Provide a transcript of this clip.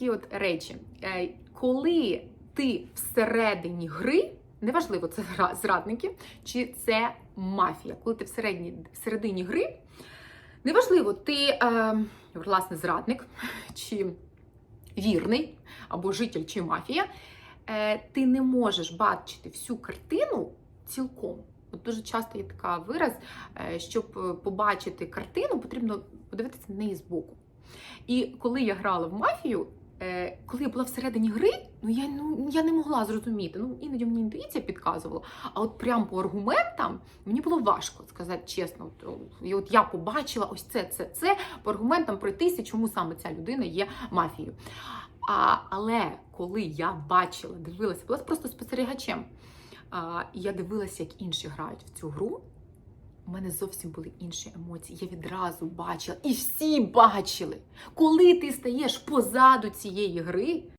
такі от речі. Е, Коли ти всередині гри, неважливо, це зрадники чи це мафія, коли ти всередині, всередині гри, неважливо, ти е, власне зрадник чи вірний, або житель чи мафія, е, ти не можеш бачити всю картину цілком. От дуже часто є така вираз, щоб побачити картину, потрібно подивитися на неї збоку. І коли я грала в мафію, е, коли я була всередині гри, ну я, ну я не могла зрозуміти. Ну іноді мені інтуїція підказувала, а от прям по аргументам мені було важко сказати чесно. І от я побачила ось це, це, це по аргументам пройтися, чому саме ця людина є мафією. А, але коли я бачила, дивилася, була просто спостерігачем. А, я дивилася, як інші грають в цю гру. У мене зовсім були інші емоції. Я відразу бачила, і всі бачили, коли ти стаєш позаду цієї гри,